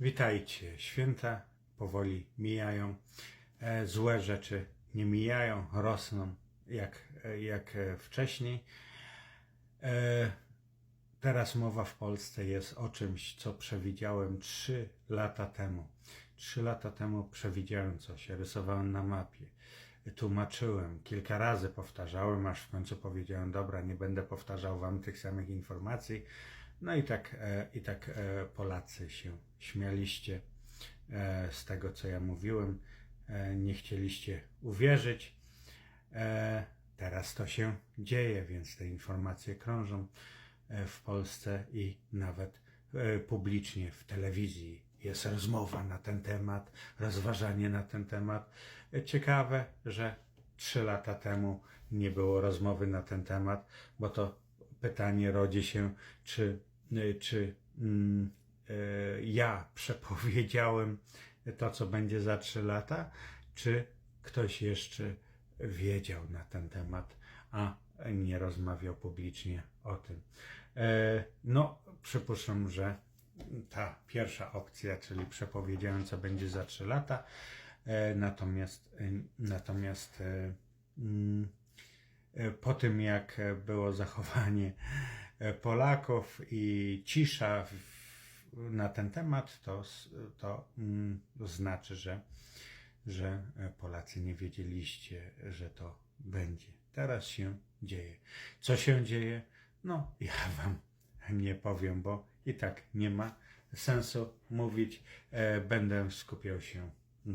Witajcie. Święta powoli mijają. E, Złe rzeczy nie mijają, rosną jak, e, jak e, wcześniej. Teraz mowa w Polsce jest o czymś, co przewidziałem 3 lata temu. 3 lata temu przewidziałem coś, rysowałem na mapie, tłumaczyłem, kilka razy powtarzałem, aż w końcu powiedziałem, dobra, nie będę powtarzał wam tych samych informacji. No i tak, e, i tak e, Polacy się śmialiście e, z tego, co ja mówiłem. Nie chcieliście uwierzyć. Teraz to się dzieje, więc te informacje krążą w Polsce i nawet publicznie w telewizji. Jest rozmowa na ten temat, rozważanie na ten temat. Ciekawe, że trzy lata temu nie było rozmowy na ten temat, bo to pytanie rodzi się, czy, czy mm, e, ja przepowiedziałem to, co będzie za trzy lata, czy ktoś jeszcze wiedział na ten temat, a nie rozmawiał publicznie o tym. E, No, przypuszczam, że ta pierwsza opcja, czyli przepowiedziałem, co będzie za 3 lata, e, natomiast, natomiast mm, po tym, jak było zachowanie Polaków i cisza na ten temat, to, to mm, znaczy, że, że e, Polacy nie wiedzieliście, że to będzie. Teraz się dzieje. Co się dzieje? No, ja Wam nie powiem, bo i tak nie ma sensu mówić. E, Będę skupiał się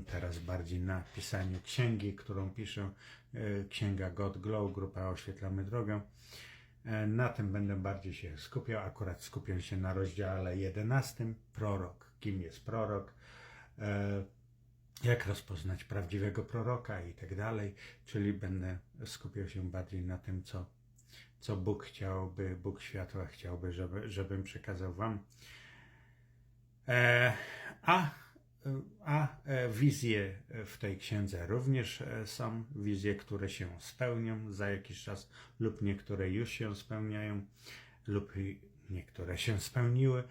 teraz bardziej na pisaniu księgi, którą piszę. e, Księga God Glow, grupa Oświetlamy Drogę. E, Na tym będę bardziej się skupiał. Akurat skupię się na rozdziale 11. Prorok. Kim jest prorok? E, Jak rozpoznać prawdziwego proroka i tak dalej. Czyli będę skupiał się bardziej na tym, co, co Bóg chciałby, Bóg światła chciałby, żeby, żebym przekazał Wam. E, a, a e, wizje w tej księdze również e, są wizje, które się spełnią za jakiś czas, lub niektóre już się spełniają, lub niektóre się spełniły.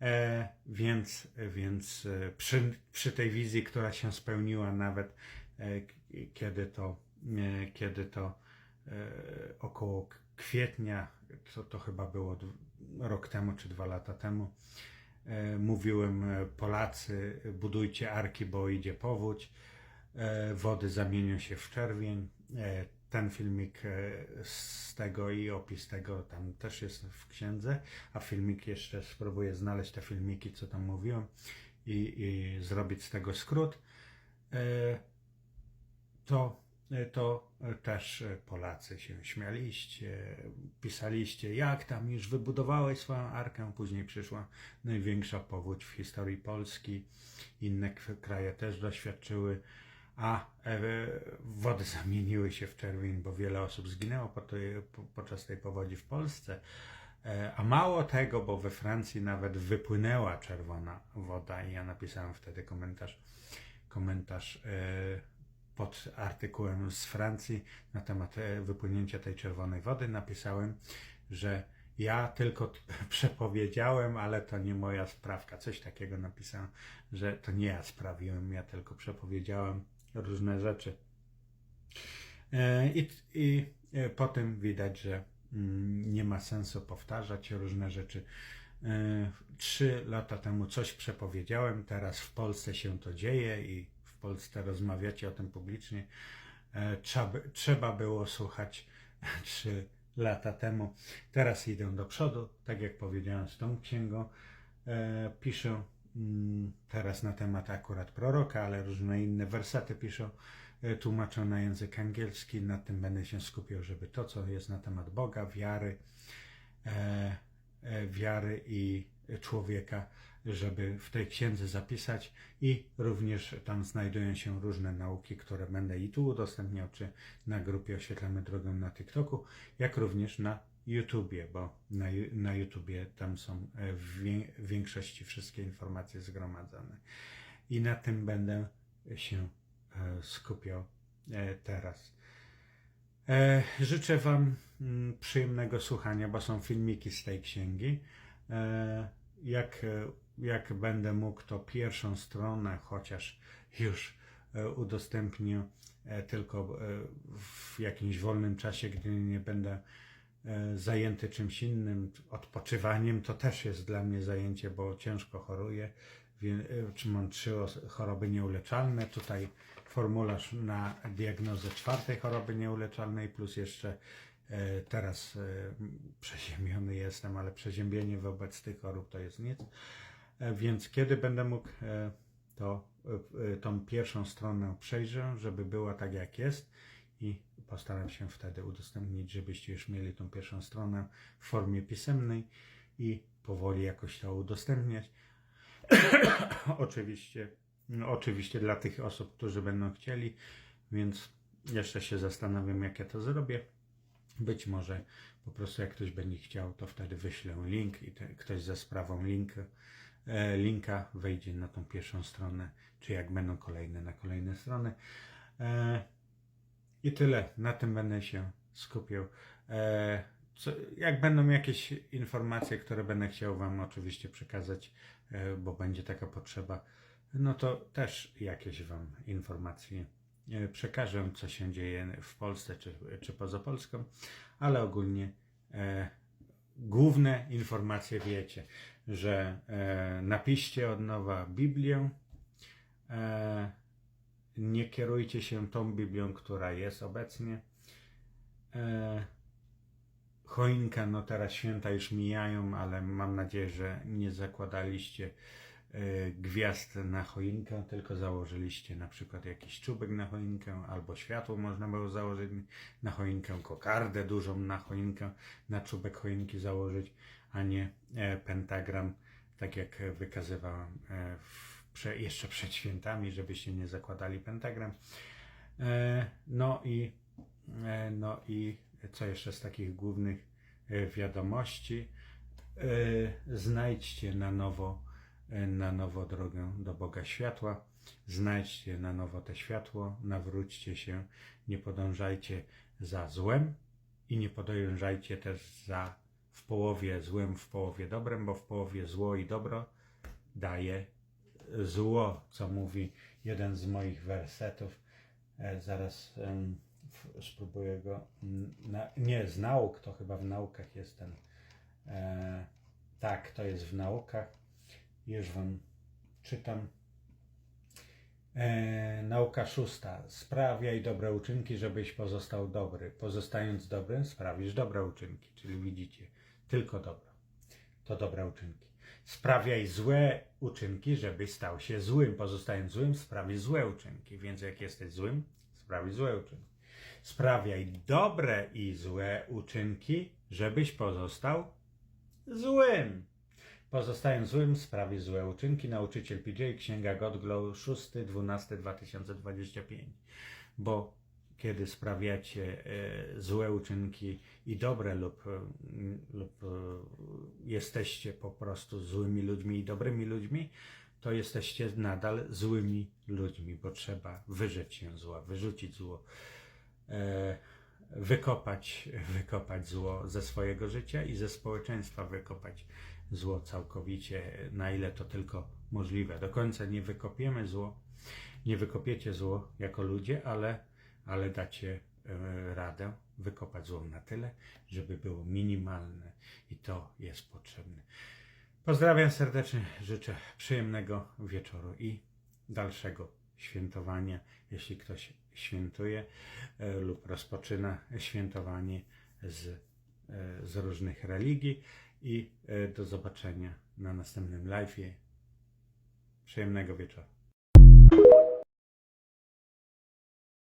E, więc więc e, przy, przy tej wizji, która się spełniła, nawet e, kiedy to, e, kiedy to e, około kwietnia, to, to chyba było rok temu czy dwa lata temu, e, mówiłem e, Polacy, budujcie arki, bo idzie powódź, e, wody zamienią się w czerwień. E, ten filmik e, z tego i opis tego tam też jest w księdze, a filmik jeszcze spróbuję znaleźć te filmiki, co tam mówiłem i, i zrobić z tego skrót. E, to, to też Polacy się śmialiście, pisaliście, jak tam już wybudowałeś swoją arkę, później przyszła największa powódź w historii Polski, inne kraje też doświadczyły, a e, wody zamieniły się w czerwień, bo wiele osób zginęło podczas tej powodzi w Polsce. E, A mało tego, bo we Francji nawet wypłynęła czerwona woda i ja napisałem wtedy komentarz, komentarz e, pod artykułem z Francji na temat e, wypłynięcia tej czerwonej wody. Napisałem, że ja tylko przepowiedziałem, ale to nie moja sprawka. Coś takiego napisałem, że to nie ja sprawiłem, ja tylko przepowiedziałem różne rzeczy. E, I, i e, po tym widać, że mm, nie ma sensu powtarzać różne rzeczy. Trzy lata temu coś przepowiedziałem, teraz w Polsce się to dzieje i Polsce rozmawiacie o tym publicznie. E, Trzeba, trzeba było słuchać trzy lata temu. Teraz idę do przodu, tak jak powiedziałem z tą księgą. E, Piszę mm, teraz na temat akurat proroka, ale różne inne wersety piszę, e, tłumaczę na język angielski. Na tym będę się skupiał, żeby to, co jest na temat Boga, wiary, wiary i człowieka, żeby w tej księdze zapisać i również tam znajdują się różne nauki, które będę i tu udostępniał, czy na grupie Oświetlamy Drogę na TikToku, jak również na YouTubie, bo na, na YouTubie tam są e, w większości wszystkie informacje zgromadzone. I na tym będę się e, skupiał e, teraz. Życzę Wam mm, przyjemnego słuchania, bo są filmiki z tej księgi. Jak jak będę mógł, to pierwszą stronę chociaż już e, udostępnię e, tylko e, w jakimś wolnym czasie, gdy nie będę zajęty czymś innym, odpoczywaniem, to też jest dla mnie zajęcie, bo ciężko choruję. Czy mam trzy choroby nieuleczalne? Tutaj formularz na diagnozę czwartej choroby nieuleczalnej, plus jeszcze teraz przeziębiony jestem, ale przeziębienie wobec tych chorób to jest nic. E, Więc kiedy będę mógł, e, to e, tą pierwszą stronę przejrzę, żeby była tak jak jest i postaram się wtedy udostępnić, żebyście już mieli tą pierwszą stronę w formie pisemnej i powoli jakoś to udostępniać. oczywiście, no, oczywiście dla tych osób, którzy będą chcieli, więc jeszcze się zastanawiam, jak ja to zrobię. Być może po prostu jak ktoś będzie chciał, to wtedy wyślę link i te, ktoś ze sprawą link, linka wejdzie na tą pierwszą stronę, czy jak będą kolejne na kolejne strony. E, I tyle. Na tym będę się skupiał. E, co, jak będą jakieś informacje, które będę chciał Wam oczywiście przekazać, e, bo będzie taka potrzeba, no to też jakieś Wam informacje e, przekażę, co się dzieje w Polsce czy, czy poza Polską, ale ogólnie e, główne informacje wiecie, że e, napiszcie od nowa Biblię, e, nie kierujcie się tą Biblią, która jest obecnie. E, choinka, no teraz święta już mijają, ale mam nadzieję, że nie zakładaliście gwiazd na choinkę, tylko założyliście na przykład jakiś czubek na choinkę, albo światło można było założyć na choinkę, kokardę dużą na choinkę, na czubek choinki założyć, a nie e, pentagram, tak jak wykazywałem e, jeszcze przed świętami, żebyście nie zakładali pentagram. E, no i e, no i co jeszcze z takich głównych e, wiadomości? E, Znajdźcie na nowo, e, na nowo drogę do Boga światła. Znajdźcie na nowo te światło, nawróćcie się, nie podążajcie za złem i nie podążajcie też za w połowie złem, w połowie dobrem, bo w połowie zło i dobro daje zło, co mówi jeden z moich wersetów. E, Zaraz spróbuję go. nie, z nauk, to chyba w naukach jest ten. E, tak, to jest w naukach. Już wam czytam. E, nauka szósta. Sprawiaj dobre uczynki, żebyś pozostał dobry. Pozostając dobrym, sprawisz dobre uczynki. Czyli widzicie, tylko dobro. To dobre uczynki. Sprawiaj złe uczynki, żebyś stał się złym. Pozostając złym, sprawisz złe uczynki. Więc jak jesteś złym, sprawisz złe uczynki. Sprawiaj dobre i złe uczynki, żebyś pozostał złym. Pozostając złym, sprawi złe uczynki. Nauczyciel PJ, Księga Godglow, 6.12.2025. Bo kiedy sprawiacie e, złe uczynki i dobre lub, e, lub e, jesteście po prostu złymi ludźmi i dobrymi ludźmi, to jesteście nadal złymi ludźmi, bo trzeba wyrzec się zła, wyrzucić zło, wykopać, wykopać zło ze swojego życia i ze społeczeństwa wykopać zło całkowicie, na ile to tylko możliwe. Do końca nie wykopiemy zło, nie wykopiecie zło jako ludzie, ale, ale dacie e, radę wykopać zło na tyle, żeby było minimalne i to jest potrzebne. Pozdrawiam serdecznie, życzę przyjemnego wieczoru i dalszego świętowania, jeśli ktoś świętuje e, lub rozpoczyna świętowanie z, e, z różnych religii i e, do zobaczenia na następnym live'ie. Przyjemnego wieczoru.